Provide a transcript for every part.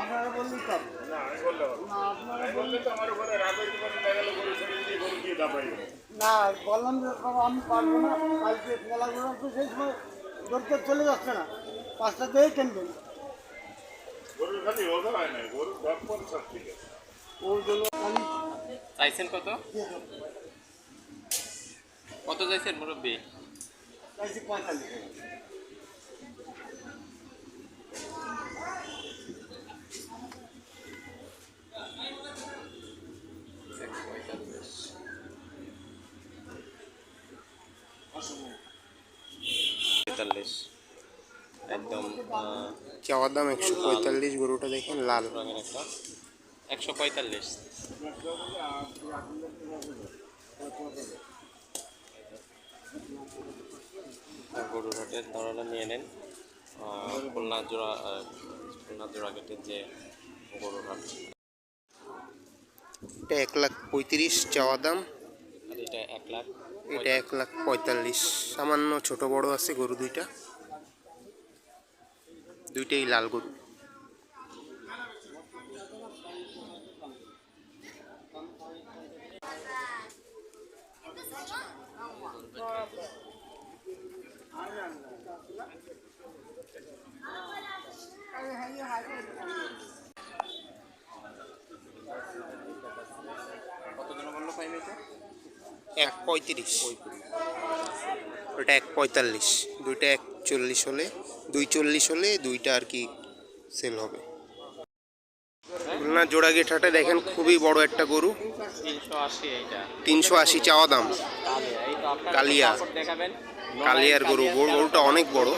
আপনারা বললে হবে না বললাম যে আমি পারব না কালকে মেলাগুলো তো সেই সময় ধরতে চলে যাচ্ছে না। পাঁচটা দিয়ে কিনবেন। গরুর খালি ওদের হয় না গরুর দর সব ঠিক আছে ওই জন্য চাইছেন কত? কত চাইছেন মুরব্বী? চাইছি পঁয়তাল্লিশ। একদম আহ, চাওয়ার দাম? একশো পঁয়তাল্লিশ গরুটা দেখেন লাল। রঙের একটা একশো পঁয়তাল্লিশ। গরুর হাটের ধারণা নিয়ে নেন। খুলনা জোড়া খুলনা জোড়া গেটের যে গরুর হাট। এটা এক লাখ পঁয়ত্রিশ চাওয়া দাম। এটা এক লাখ এটা এক লাখ পঁয়তাল্লিশ। সামান্য ছোট বড় আছে গরু দুইটা। দুইটাই লাল গরু। এক পঁয়ত্রিশ। ওটা এক পঁয়তাল্লিশ। দুইটা এক চল্লিশ হলে, দুই চল্লিশ হলে দুইটা আর কি সেল হবে। খুলনা জোড়া গেট হাটে দেখেন খুবই বড় একটা গরু। তিনশো আশি চাওয়া দাম। কালিয়া। কালিয়ার গরু। গরু গরুটা অনেক বড়।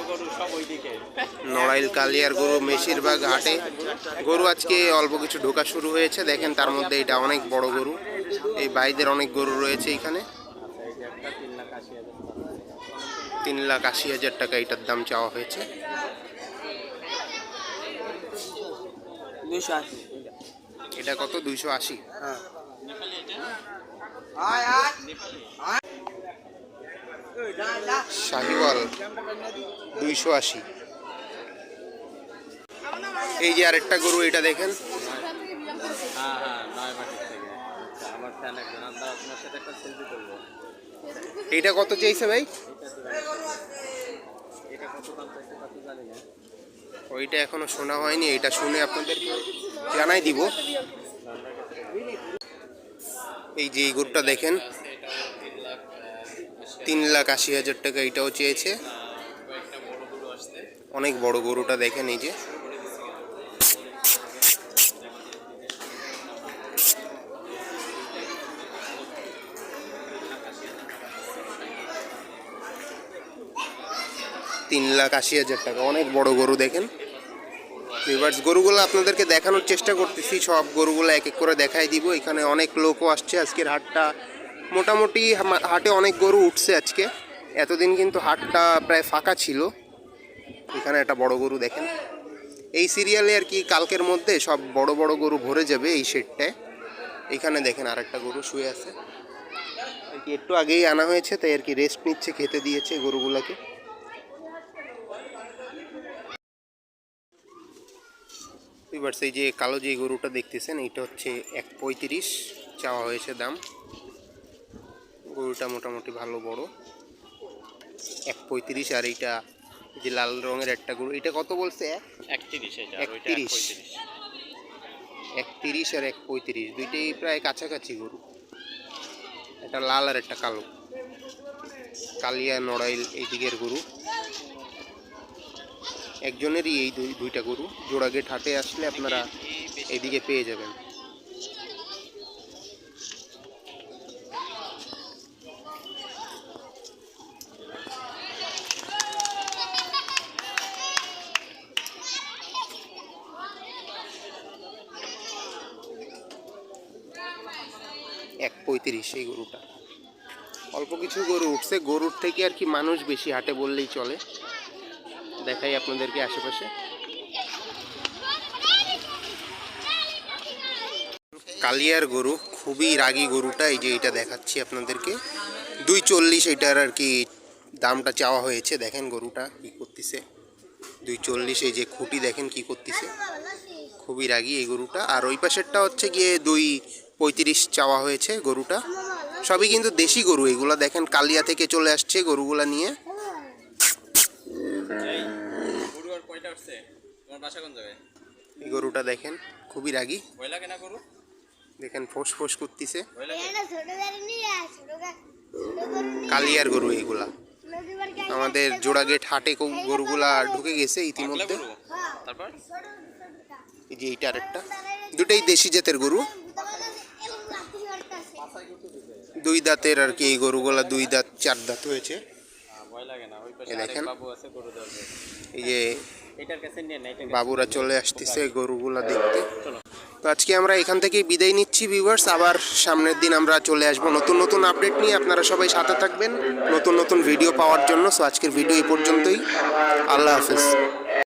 নড়াইল কালিয়ার গরু বেশিরভাগ হাটে। গরু আজকে অল্প কিছু ঢোকা শুরু হয়েছে। দেখেন তার মধ্যে এটা অনেক বড় গরু। এই বাইদের অনেক গরু রয়েছে এখানে আচ্ছা এই যে একটা তিন লাখ আশি হাজার টাকা। এটার দাম চাওয়া হয়েছে। এটা কত? দুইশো আশি। হ্যাঁ। শাহিওয়াল দুইশো আশি। এই যে আরেকটা গরু এটা দেখেন হ্যাঁ হ্যাঁ নয় মাটির থেকে আচ্ছা আমার ফ্যান একজন আমরা আপনার সাথে একটা সেলফি করব এটা কত চাইছে ভাই? ওইটা এখনও শোনা হয়নি এটা শুনে আপনাদেরকে জানাই দিব। এই যে এই গরুটা দেখেন তিন লাখ আশি হাজার টাকা এটাও চেয়েছে। অনেক বড় গরুটা দেখেন এই যে। তিন লাখ আশি হাজার টাকা। অনেক বড় গরু দেখেন। এবার গরুগুলো আপনাদেরকে দেখানোর চেষ্টা করতেছি। সব গরুগুলো এক এক করে দেখাই দিব। এখানে অনেক লোকও আসছে আজকের হাটটা। মোটামুটি হাটে অনেক গরু উঠছে আজকে। এতদিন কিন্তু হাটটা প্রায় ফাঁকা ছিল। এখানে একটা বড় গরু দেখেন। এই সিরিয়ালে আর কি কালকের মধ্যে সব বড় বড় গরু ভরে যাবে এই শেডটায়। এখানে দেখেন আর একটা গরু শুয়ে আছে। আর কি একটু আগেই আনা হয়েছে, তাই আর কি রেস্ট নিচ্ছে, খেতে দিয়েছে গরুগুলোকে। এবার সেই যে কালো যে গরুটা দেখতেছেন এটা হচ্ছে এক পঁয়ত্রিশ চাওয়া হয়েছে দাম। গরুটা মোটামুটি ভালো বড়। এক পঁয়ত্রিশ আর এইটা যে লাল রঙের একটা গরু এটা কত বলছে? এক একত্রিশ একত্রিশ। আর এক পঁয়ত্রিশ দুইটাই প্রায় কাছাকাছি গরু। একটা লাল আর একটা কালো। কালিয়া নড়াইল এই দিকের গরু। একজনেরই এই দুই, দুইটা গরু। জোড়া গেট হাটে আসলে আপনারা এদিকে পেয়ে যাবেন। এক পঁয়ত্রিশ এই গরুটা। অল্প কিছু গরু উঠছে। গরুর থেকে আর কি মানুষ বেশি হাটে বললেই চলে। দেখাই আপনাদেরকে আশেপাশে। কালিয়ার গরু, খুবই রাগী গরুটা, এই যে এটা দেখাচ্ছি আপনাদেরকে। দুই চল্লিশ এটার আর কি দামটা চাওয়া হয়েছে। দেখেন গরুটা কি করতেছে। দুই চল্লিশ এই যে খুঁটি, দেখেন কি করতেছে। খুবই রাগি এই গরুটা। আর ওই পাশেরটা হচ্ছে গিয়ে দুই পঁয়ত্রিশ চাওয়া হয়েছে গরুটা। সবই কিন্তু দেশি গরু, এগুলা দেখেন কালিয়া থেকে চলে আসছে গরুগুলা নিয়ে। এই গরু আর কয়টা উঠছে তোমার বাসা কোন জায়গায় এই গরুটা দেখেন খুবই রাগি ভয় লাগে না গরু দেখেন ফোঁস ফোঁস করতেছে কালিয়ার গরু এইগুলা আমাদের জোড়া গেট হাটে গরুগুলা ঢুকে গেছে ইতিমধ্যে তারপর এই যে এইটা আরেকটা দুটাই দেশি জাতের গরু দুই দাঁতের আর কি এই গরুগুলা দুই দাঁত চার দাঁত হয়েছে দেখেন। এই যে বাবুরা চলে আসতেছে গরুগুলা দেখতে। তো আজকে আমরা এখান থেকে বিদায় নিচ্ছি ভিউয়ার্স আবার সামনের দিন আমরা চলে আসব নতুন নতুন আপডেট নিয়ে। আপনারা সবাই সাথে থাকবেন নতুন নতুন ভিডিও পাওয়ার জন্য। সো আজকের ভিডিও এই পর্যন্তই। আল্লাহ হাফেজ।